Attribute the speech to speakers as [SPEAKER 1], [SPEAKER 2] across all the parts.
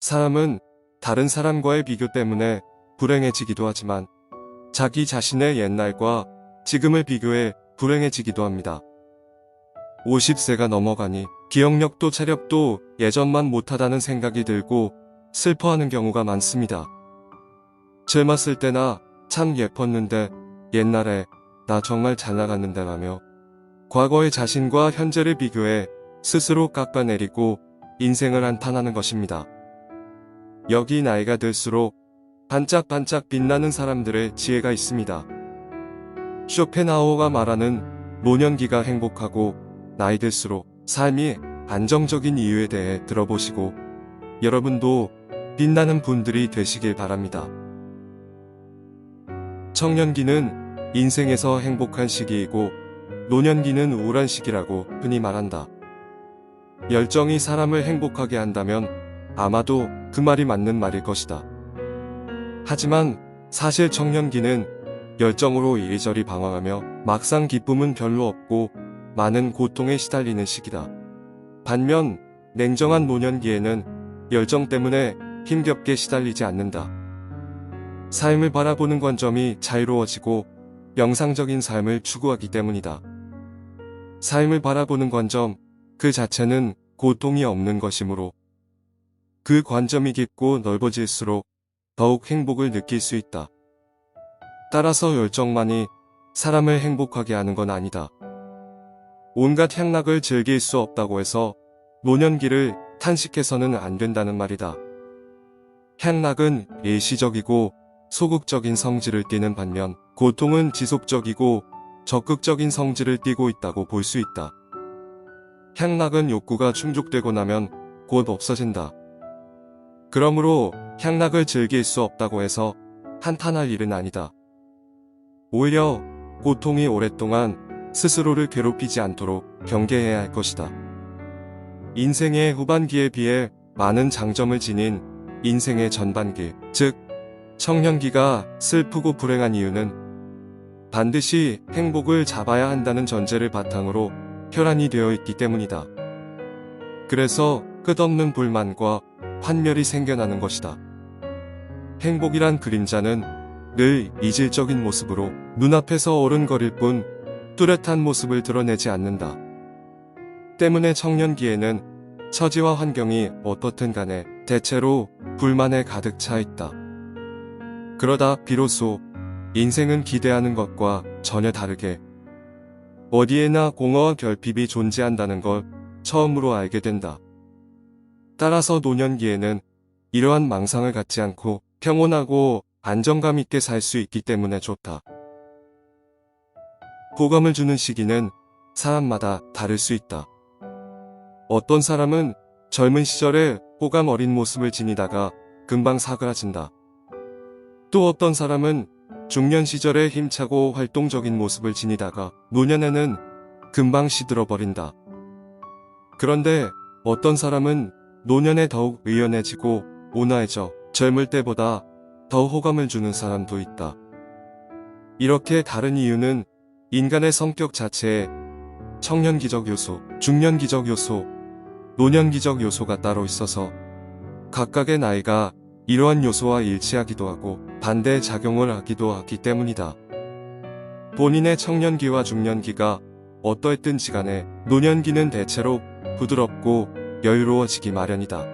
[SPEAKER 1] 사람은 다른 사람과의 비교 때문에 불행해지기도 하지만 자기 자신의 옛날과 지금을 비교해 불행해지기도 합니다. 50세가 넘어가니 기억력도 체력도 예전만 못하다는 생각이 들고 슬퍼하는 경우가 많습니다. 젊었을 때나 참 예뻤는데 옛날에 나 정말 잘 나갔는데 라며 과거의 자신과 현재를 비교해 스스로 깎아내리고 인생을 한탄하는 것입니다. 여기 나이가 들수록 반짝반짝 빛나는 사람들의 지혜가 있습니다. 쇼펜하우어가 말하는 노년기가 행복하고 나이 들수록 삶이 안정적인 이유에 대해 들어보시고 여러분도 빛나는 분들이 되시길 바랍니다. 청년기는 인생에서 행복한 시기이고 노년기는 우울한 시기라고 흔히 말한다. 열정이 사람을 행복하게 한다면 아마도 그 말이 맞는 말일 것이다. 하지만 사실 청년기는 열정으로 이리저리 방황하며 막상 기쁨은 별로 없고 많은 고통에 시달리는 시기다. 반면 냉정한 노년기에는 열정 때문에 힘겹게 시달리지 않는다. 삶을 바라보는 관점이 자유로워지고 영상적인 삶을 추구하기 때문이다. 삶을 바라보는 관점 그 자체는 고통이 없는 것이므로 그 관점이 깊고 넓어질수록 더욱 행복을 느낄 수 있다. 따라서 열정만이 사람을 행복하게 하는 건 아니다. 온갖 향락을 즐길 수 없다고 해서 노년기를 탄식해서는 안 된다는 말이다. 향락은 일시적이고 소극적인 성질을 띠는 반면 고통은 지속적이고 적극적인 성질을 띠고 있다고 볼 수 있다. 향락은 욕구가 충족되고 나면 곧 없어진다. 그러므로 향락을 즐길 수 없다고 해서 한탄할 일은 아니다. 오히려 고통이 오랫동안 스스로를 괴롭히지 않도록 경계해야 할 것이다. 인생의 후반기에 비해 많은 장점을 지닌 인생의 전반기, 즉, 청년기가 슬프고 불행한 이유는 반드시 행복을 잡아야 한다는 전제를 바탕으로 혈안이 되어 있기 때문이다. 그래서 끝없는 불만과 환멸이 생겨나는 것이다. 행복이란 그림자는 늘 이질적인 모습으로 눈앞에서 어른거릴 뿐 뚜렷한 모습을 드러내지 않는다. 때문에 청년기에는 처지와 환경이 어떻든 간에 대체로 불만에 가득 차 있다. 그러다 비로소 인생은 기대하는 것과 전혀 다르게 어디에나 공허와 결핍이 존재한다는 걸 처음으로 알게 된다. 따라서 노년기에는 이러한 망상을 갖지 않고 평온하고 안정감 있게 살 수 있기 때문에 좋다. 호감을 주는 시기는 사람마다 다를 수 있다. 어떤 사람은 젊은 시절에 호감 어린 모습을 지니다가 금방 사그라진다. 또 어떤 사람은 중년 시절에 힘차고 활동적인 모습을 지니다가 노년에는 금방 시들어 버린다. 그런데 어떤 사람은 노년에 더욱 의연해지고 온화해져 젊을 때보다 더 호감을 주는 사람도 있다. 이렇게 다른 이유는 인간의 성격 자체에 청년 기적 요소, 중년 기적 요소, 노년 기적 요소가 따로 있어서 각각의 나이가 이러한 요소와 일치하기도 하고 반대 작용을 하기도 하기 때문이다. 본인의 청년기와 중년기가 어떠했든지 간에 노년기는 대체로 부드럽고 여유로워지기 마련이다.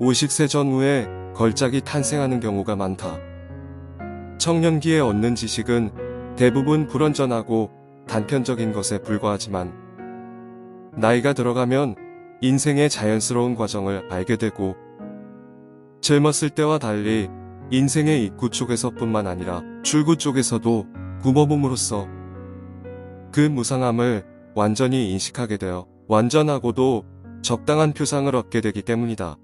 [SPEAKER 1] 50세 전후에 걸작이 탄생하는 경우가 많다. 청년기에 얻는 지식은 대부분 불완전하고 단편적인 것에 불과하지만 나이가 들어가면 인생의 자연스러운 과정을 알게 되고 젊었을 때와 달리 인생의 입구 쪽에서뿐만 아니라 출구 쪽에서도 구버봄으로써 그 무상함을 완전히 인식하게 되어 완전하고도 적당한 표상을 얻게 되기 때문이다.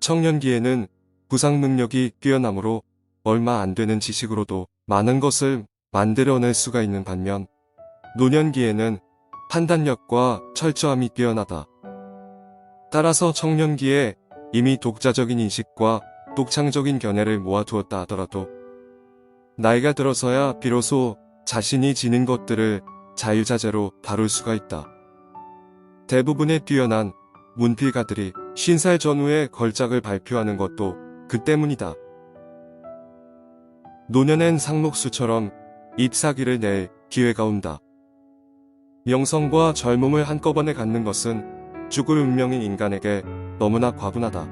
[SPEAKER 1] 청년기에는 구상 능력이 뛰어나므로 얼마 안 되는 지식으로도 많은 것을 만들어낼 수가 있는 반면 노년기에는 판단력과 철저함이 뛰어나다. 따라서 청년기에 이미 독자적인 인식과 독창적인 견해를 모아두었다 하더라도 나이가 들어서야 비로소 자신이 지닌 것들을 자유자재로 다룰 수가 있다. 대부분의 뛰어난 문필가들이 쉰살 전후에 걸작을 발표하는 것도 그 때문이다. 노년엔 상록수처럼 잎사귀를 낼 기회가 온다. 명성과 젊음을 한꺼번에 갖는 것은 죽을 운명인 인간에게 너무나 과분하다.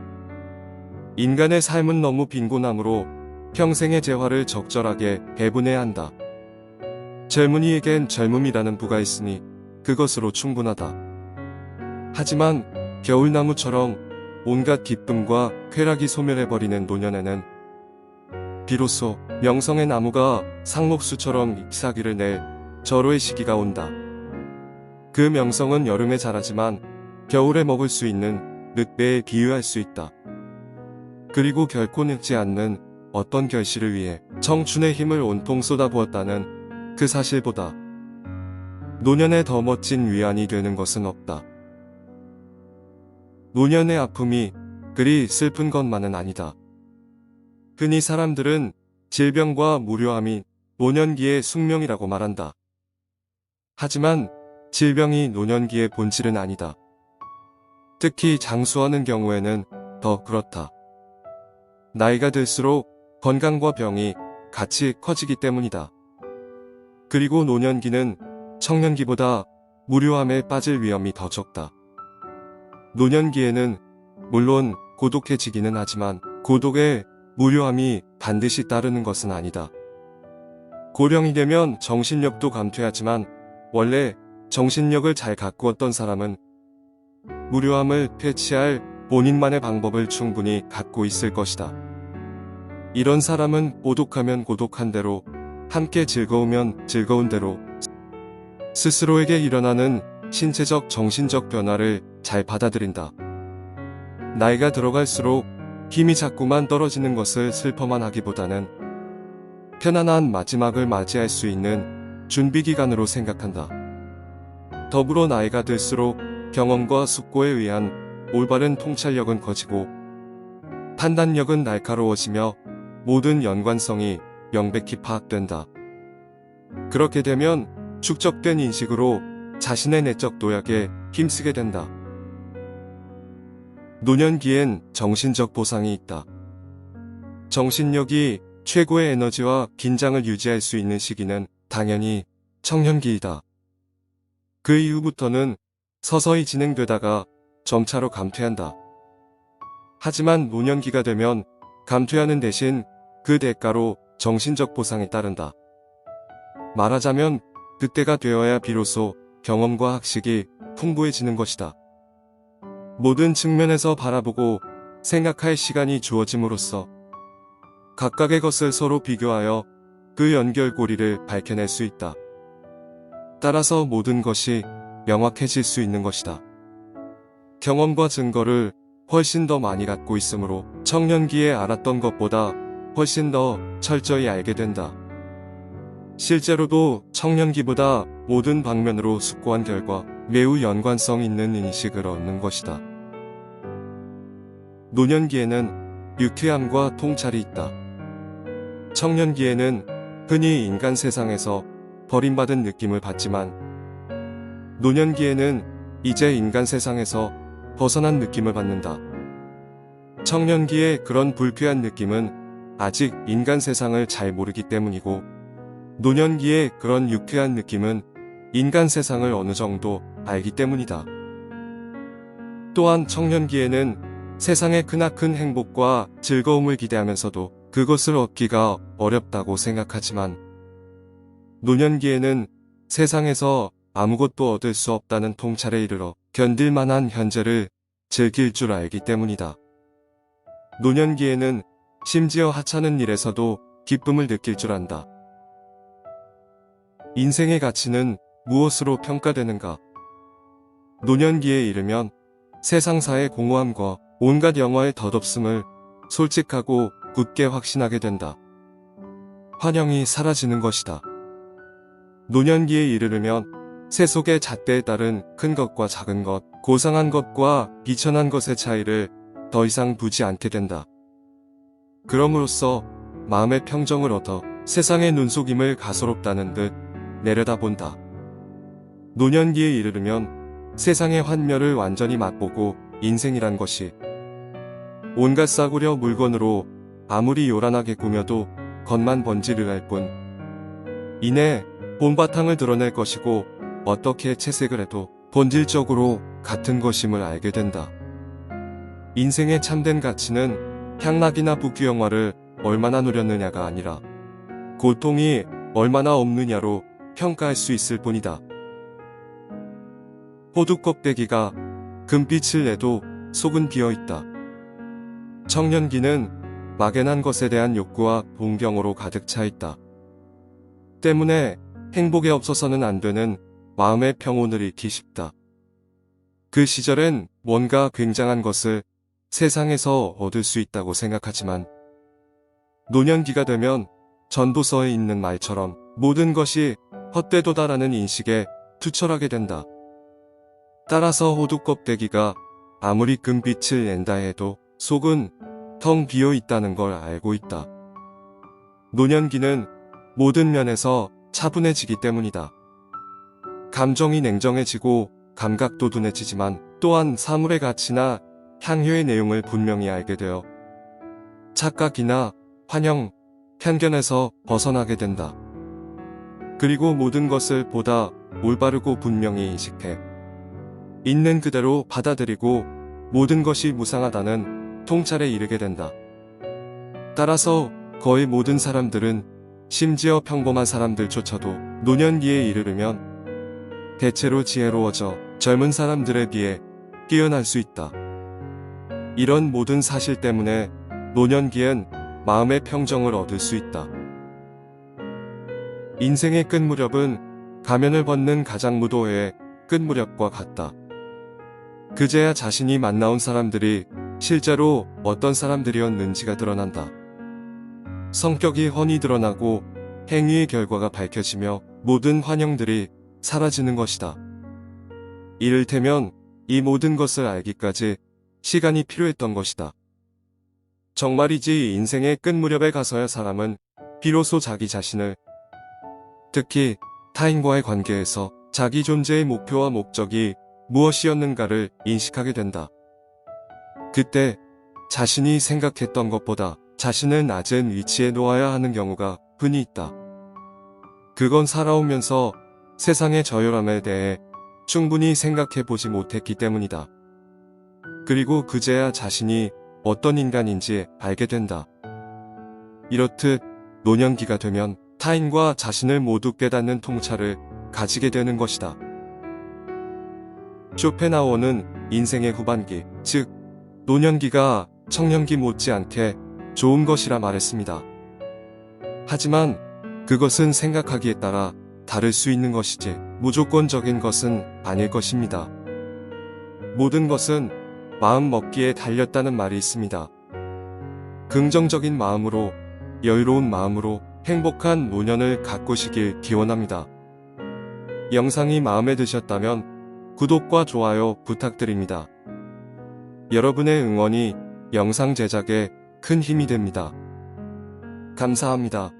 [SPEAKER 1] 인간의 삶은 너무 빈곤함으로 평생의 재화를 적절하게 배분해야 한다. 젊은이에겐 젊음이라는 부가 있으니 그것으로 충분하다. 하지만 겨울나무처럼 온갖 기쁨과 쾌락이 소멸해버리는 노년에는 비로소 명성의 나무가 상록수처럼 잎사귀를 낼 절호의 시기가 온다. 그 명성은 여름에 자라지만 겨울에 먹을 수 있는 늑대에 비유할 수 있다. 그리고 결코 늙지 않는 어떤 결실을 위해 청춘의 힘을 온통 쏟아부었다는 그 사실보다 노년에 더 멋진 위안이 되는 것은 없다. 노년의 아픔이 그리 슬픈 것만은 아니다. 흔히 사람들은 질병과 무료함이 노년기의 숙명이라고 말한다. 하지만 질병이 노년기의 본질은 아니다. 특히 장수하는 경우에는 더 그렇다. 나이가 들수록 건강과 병이 같이 커지기 때문이다. 그리고 노년기는 청년기보다 무료함에 빠질 위험이 더 적다. 노년기에는 물론 고독해지기는 하지만 고독에 무료함이 반드시 따르는 것은 아니다. 고령이 되면 정신력도 감퇴하지만 원래 정신력을 잘 가꾸었던 사람은 무료함을 퇴치할 본인만의 방법을 충분히 갖고 있을 것이다. 이런 사람은 고독하면 고독한 대로, 함께 즐거우면 즐거운 대로, 스스로에게 일어나는 신체적 정신적 변화를 잘 받아들인다. 나이가 들어갈수록 힘이 자꾸만 떨어지는 것을 슬퍼만 하기보다는 편안한 마지막을 맞이할 수 있는 준비 기간으로 생각한다. 더불어 나이가 들수록 경험과 숙고에 의한 올바른 통찰력은 커지고 판단력은 날카로워지며 모든 연관성이 명백히 파악된다. 그렇게 되면 축적된 인식으로 자신의 내적 도약에 힘쓰게 된다. 노년기엔 정신적 보상이 있다. 정신력이 최고의 에너지와 긴장을 유지할 수 있는 시기는 당연히 청년기이다. 그 이후부터는 서서히 진행되다가 점차로 감퇴한다. 하지만 노년기가 되면 감퇴하는 대신 그 대가로 정신적 보상이 따른다. 말하자면 그때가 되어야 비로소 경험과 학식이 풍부해지는 것이다. 모든 측면에서 바라보고 생각할 시간이 주어짐으로써 각각의 것을 서로 비교하여 그 연결고리를 밝혀낼 수 있다. 따라서 모든 것이 명확해질 수 있는 것이다. 경험과 증거를 훨씬 더 많이 갖고 있으므로 청년기에 알았던 것보다 훨씬 더 철저히 알게 된다. 실제로도 청년기보다 모든 방면으로 숙고한 결과 매우 연관성 있는 인식을 얻는 것이다. 노년기에는 유쾌함과 통찰이 있다. 청년기에는 흔히 인간 세상에서 버림받은 느낌을 받지만 노년기에는 이제 인간 세상에서 벗어난 느낌을 받는다. 청년기의 그런 불쾌한 느낌은 아직 인간 세상을 잘 모르기 때문이고 노년기의 그런 유쾌한 느낌은 인간 세상을 어느 정도 알기 때문이다. 또한 청년기에는 세상의 크나큰 행복과 즐거움을 기대하면서도 그것을 얻기가 어렵다고 생각하지만 노년기에는 세상에서 아무것도 얻을 수 없다는 통찰에 이르러 견딜 만한 현재를 즐길 줄 알기 때문이다. 노년기에는 심지어 하찮은 일에서도 기쁨을 느낄 줄 안다. 인생의 가치는 무엇으로 평가되는가? 노년기에 이르면 세상사의 공허함과 온갖 영화의 덧없음을 솔직하고 굳게 확신하게 된다. 환영이 사라지는 것이다. 노년기에 이르르면 세속의 잣대에 따른 큰 것과 작은 것, 고상한 것과 비천한 것의 차이를 더 이상 두지 않게 된다. 그럼으로써 마음의 평정을 얻어 세상의 눈속임을 가소롭다는 듯 내려다본다. 노년기에 이르르면 세상의 환멸을 완전히 맛보고 인생이란 것이. 온갖 싸구려 물건으로 아무리 요란하게 꾸며도 겉만 번지르 할 뿐. 이내 본바탕을 드러낼 것이고 어떻게 채색을 해도 본질적으로 같은 것임을 알게 된다. 인생의 참된 가치는 향락이나 부귀 영화를 얼마나 누렸느냐가 아니라 고통이 얼마나 없느냐로 평가할 수 있을 뿐이다. 호두 껍데기가 금빛을 내도 속은 비어 있다. 청년기는 막연한 것에 대한 욕구와 동경으로 가득 차 있다. 때문에 행복에 없어서는 안 되는 마음의 평온을 잃기 쉽다. 그 시절엔 뭔가 굉장한 것을 세상에서 얻을 수 있다고 생각하지만 노년기가 되면 전도서에 있는 말처럼 모든 것이 헛되도다라는 인식에 투철하게 된다. 따라서 호두 껍데기가 아무리 금빛을 낸다 해도 속은 텅 비어 있다는 걸 알고 있다. 노년기는 모든 면에서 차분해지기 때문이다. 감정이 냉정해지고 감각도 둔해지지만 또한 사물의 가치나 향유의 내용을 분명히 알게 되어 착각이나 환영, 편견에서 벗어나게 된다. 그리고 모든 것을 보다 올바르고 분명히 인식해 있는 그대로 받아들이고 모든 것이 무상하다는 통찰에 이르게 된다. 따라서 거의 모든 사람들은 심지어 평범한 사람들조차도 노년기에 이르르면 대체로 지혜로워져 젊은 사람들에 비해 뛰어날 수 있다. 이런 모든 사실 때문에 노년기엔 마음의 평정을 얻을 수 있다. 인생의 끝 무렵은 가면을 벗는 가장 무도의 끝 무렵과 같다. 그제야 자신이 만나온 사람들이 실제로 어떤 사람들이었는지가 드러난다. 성격이 훤히 드러나고 행위의 결과가 밝혀지며 모든 환영들이 사라지는 것이다. 이를테면 이 모든 것을 알기까지 시간이 필요했던 것이다. 정말이지 인생의 끝 무렵에 가서야 사람은 비로소 자기 자신을 특히 타인과의 관계에서 자기 존재의 목표와 목적이 무엇이었는가를 인식하게 된다. 그때 자신이 생각했던 것보다 자신을 낮은 위치에 놓아야 하는 경우가 흔히 있다. 그건 살아오면서 세상의 저열함에 대해 충분히 생각해 보지 못했기 때문이다. 그리고 그제야 자신이 어떤 인간인지 알게 된다. 이렇듯 노년기가 되면 타인과 자신을 모두 깨닫는 통찰을 가지게 되는 것이다. 쇼펜하우어는 인생의 후반기, 즉 노년기가 청년기 못지않게 좋은 것이라 말했습니다. 하지만 그것은 생각하기에 따라 다를 수 있는 것이지 무조건적인 것은 아닐 것입니다. 모든 것은 마음 먹기에 달렸다는 말이 있습니다. 긍정적인 마음으로 여유로운 마음으로 행복한 노년을 가꾸시길 기원합니다. 영상이 마음에 드셨다면 구독과 좋아요 부탁드립니다. 여러분의 응원이 영상 제작에 큰 힘이 됩니다. 감사합니다.